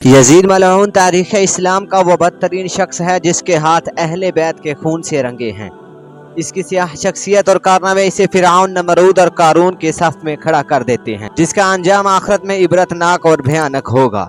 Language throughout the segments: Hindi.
यजीद मलाउन तारीख़ इस्लाम का वह बदतरीन शख्स है जिसके हाथ अहल बैत के खून से रंगे हैं। इसकी सियाह शख्सियत और कारनामे इसे फिराउन नमरूद और कारून के सफ में खड़ा कर देते हैं, जिसका अंजाम आखरत में इबरतनाक और भयानक होगा।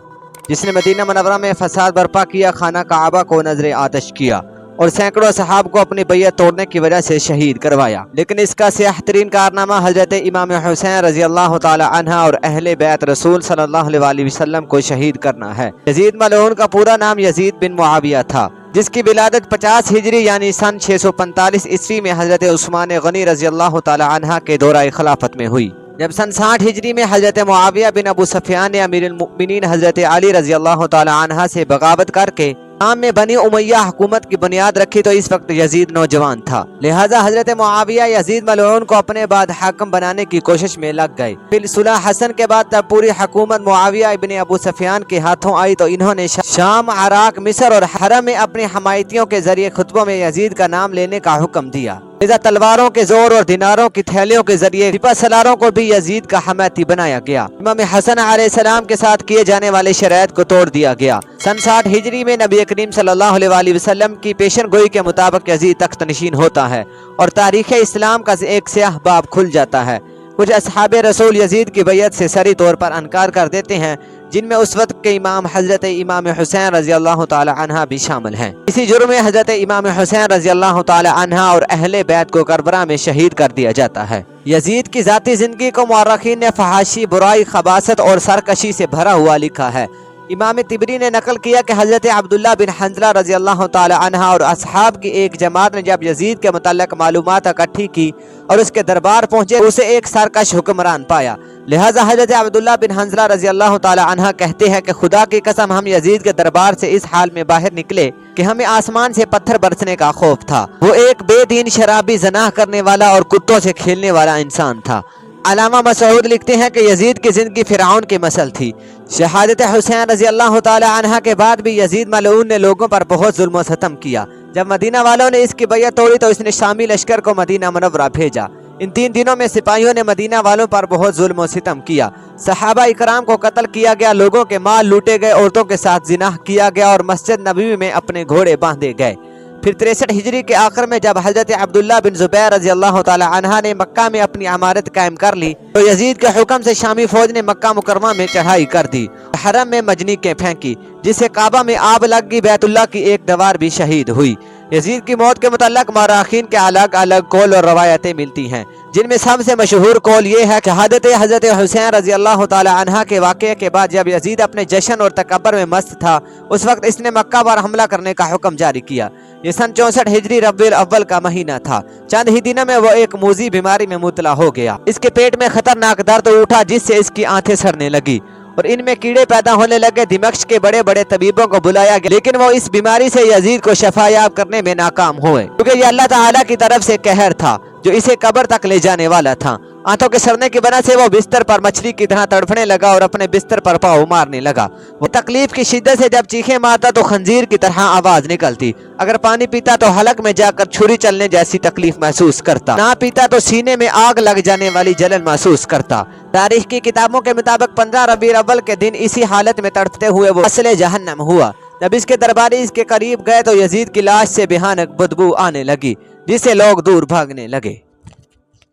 जिसने मदीना मनवरा में फसाद बर्पा किया, खाना काबा को नज़र आतश किया। और सैकड़ों सहाब को अपनी बैत तोड़ने की वजह से शहीद करवाया। लेकिन इसका सियाह तरीन कारनामा हज़रत इमाम हुसैन रज़ी अल्लाह तहा और अहल बैत रसूल सल्लाम को शहीद करना है। यजीद मलून का पूरा नाम यजीद बिन मुआविया था, जिसकी विलादत 50 हिजरी यानी सन 645 ईस्वी में हज़रत उस्मान गनी रज़ी अल्लाह तहा के दौरा खिलाफत में हुई। जब सन साठ हिजरी में हज़रत मुआविया बिन अबू सफियान ने अमीर हज़रत अली रज़ी अल्लाह तहा से बगावत करके शाम में बनी उमैया हुकूमत की बुनियाद रखी तो इस वक्त यजीद नौजवान था। लिहाजा हज़रत मुआविया यजीद मलून को अपने बाद हकम बनाने की कोशिश में लग गए। फिर सुलह हसन के बाद तब पूरी हुकूमत मुआविया इबन अबू सफियान के हाथों आई तो इन्होंने शाम, अराक, मिसर और हरम में अपने हमायतियों के ज़रिए खुतबों में यजीद का नाम लेने का हुक्म दिया। लिजा तलवारों के ज़ोर और दिनारों की थैलियों के ज़रिए सिपा सलारों को भी यजीद का हमायती बनाया गया। इमाम हसन सलाम के साथ किए जाने वाले शरात को तोड़ दिया गया। सन साठ हिजरी में नबी करीम वसल्लम की पेशन गोई के मुताबिक यजीद तख्त नशीन होता है और तारीख इस्लाम का एक स्याह बाब खुल जाता है। कुछ असहाब रसूल यजीद की बैत से सरी तौर पर अनकार कर देते हैं जिनमें उस वक्त के इमाम हज़रत इमाम हुसैन रज़ी अल्लाह तहा भी शामिल हैं। इसी जुर्म में हज़रत इमाम हुसैन रज़ी अल्लाह तहा और अहल बैत को करबरा में शहीद कर दिया जाता है। यजीद की जाती ज़िंदगी को मौरखीन ने फहाशी बुराई, खबासत और सरकशी से भरा हुआ लिखा है। इमाम तिबरी ने नकल किया कि हज़रत अब्दुल्ला बिन हंजला रज़ी अल्लाह तहा और असहाब की एक जमात ने जब यजीद के मतलब मालूम इकट्ठी की और उसके दरबार पहुँचे, उसे एक सरकश हुक्मरान पाया। लिहाजा हज़रत अब्दुल्ला बिन हंजला रज़ी अल्लाह तहा कहते हैं कि खुदा की कसम हम यजीद के दरबार से इस हाल में बाहर निकले कि हमें आसमान से पत्थर बरसने का खौफ था। वो एक बेदीन शराबी जनाह करने वाला और कुत्तों से खेलने वाला इंसान था। अलामा मसूद लिखते हैं कि यजीद की ज़िंदगी फ़िरौन की मसल थी। शहादत हुसैन रज़ी अल्लाह तहा के बाद भी यजीद मलून ने लोगों पर बहुत जुल्म किया। जब मदीना वालों ने इसकी बैत तोड़ी तो इसने शामी लश्कर को मदीना मनवरा भेजा। इन तीन दिनों में सिपाहियों ने मदीना वालों पर बहुत जुल्म सितम किया। सहाबा इकराम को कत्ल किया गया, लोगों के माल लूटे गए, औरतों के साथ जिनाह किया गया और मस्जिद नबी में अपने घोड़े बांधे गए। फिर तिरसठ हिजरी के आखिर में जब हज़रत अब्दुल्ला बिन जुबैर रज़ी अल्लाह तहा ने मक्का में अपनी अमारत कायम कर ली तो यजीद के हुक्म से शामी फौज ने मक्का मुकरमा में चढ़ाई कर दी हरम में मजनी के फेंकी जिसे काबा में आब लग गई, बैतुल्ला की एक दवार भी शहीद हुई। यजीद की मौत के मतलब माराखीन के अलग अलग कौल और रवायतें मिलती हैं, जिनमें सबसे मशहूर कौल ये है शहादत हज़रत हुसैन रज़ी अल्लाह तहा के वाक़े के बाद जब यजीद अपने जश्न और तकबर में मस्त था, उस वक्त इसने मक्का पर हमला करने का हुक्म जारी किया। ये सन चौंसठ हिजरी रबील अव्वल का महीना था। चंद ही दिनों में वो एक मूजी बीमारी में मुतला हो गया। इसके पेट में खतरनाक दर्द उठा, जिससे इसकी आँखें सड़ने लगी। और इनमें कीड़े पैदा होने लगे। दिमक्ष के बड़े बड़े तबीबों को बुलाया गया, लेकिन वो इस बीमारी से यजीद को शफायाब करने में नाकाम हुए। क्योंकि ये अल्लाह ताला की तरफ़ से कहर था, जो इसे कब्र तक ले जाने वाला था। आँखों के सड़ने की वजह से वो बिस्तर पर मछली की तरह तड़फने लगा और अपने बिस्तर पर पाव मारने लगा। वो तकलीफ़ की शिद्दत से जब चीखे मारता तो खंजीर की तरह आवाज़ निकलती। अगर पानी पीता तो हलक में जाकर छुरी चलने जैसी तकलीफ़ महसूस करता। ना पीता तो सीने में आग लग जाने वाली जलन महसूस करता। तारीख की किताबों के मुताबिक पंद्रह रबी अव्वल के दिन इसी हालत में तड़पते हुए वो असले जहन्नम हुआ। जब इसके दरबारी इसके करीब गए तो यजीद की लाश से बेहानक बदबू आने लगी जिससे लोग दूर भागने लगे।